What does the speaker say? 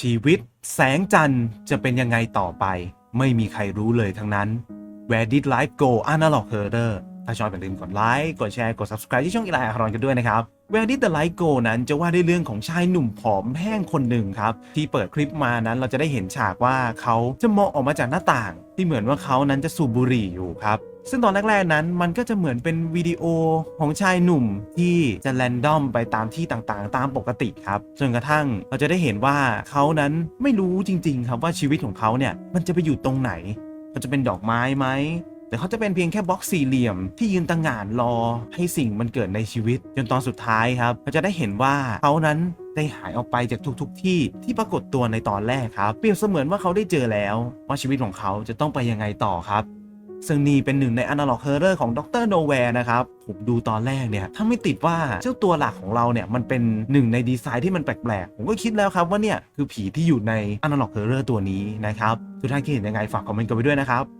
ชีวิตแสงจันทร์จะเป็นยังไงต่อไป ไม่มีใครรู้เลยทั้งนั้น Where did life go Analog Herder ถ้าชอบอย่าลืมกดไลค์ กดแชร์ กด subscribe ที่ช่องกีฬาอาคารอนกันด้วยนะครับ Where did the light go นั้นจะว่าด้วยเรื่องของชายหนุ่มผอมแห้งคนหนึ่งครับ ที่เปิดคลิปมานั้นเราจะได้เห็นฉากว่าเขาจะมองออกมาจากหน้าต่าง ที่เหมือนว่าเขานั้นจะสูบบุหรี่อยู่ครับซึ่งตอนแรกๆนั้นมันก็จะเหมือนเป็นวิดีโอของชายหนุ่มที่จะแรนดอมไปตามที่ต่างๆ ตามปกติครับจนกระทั่งเราจะได้เห็นว่าเขานั้นไม่รู้จริง ๆ ครับว่าชีวิตของเขาเนี่ยมันจะไปอยู่ตรงไหน มันจะเป็นดอกไม้ไหม แต่เขาจะเป็นเพียงแค่บล็อกสี่เหลี่ยมที่ยืนตั้งงานรอให้สิ่งมันเกิดในชีวิต จนตอนสุดท้ายครับเราจะได้เห็นว่าเขานั้นได้หายออกไปจากทุกๆทที่ที่ปรากฏตัวในตอนแรกครับ เปรียบเสมือนว่าเขาได้เจอแล้ว ว่าชีวิตของเขาจะต้องไปยังไงต่อครับซึ่งนี่เป็นหนึ่งใน Analog Horror ของดร Nowhere นะครับ ผมดูตอนแรกเนี่ย ถ้าไม่ติดว่าเจ้าตัวหลักของเราเนี่ย มันเป็นหนึ่งในดีไซน์ที่มันแปลกๆ ผมก็คิดแล้วครับว่าเนี่ย คือผีที่อยู่ใน Analog Horror ตัวนี้นะครับ ทุกท่านคิดเห็นยังไงฝากคอมเมนต์กันไว้ด้วยนะครับ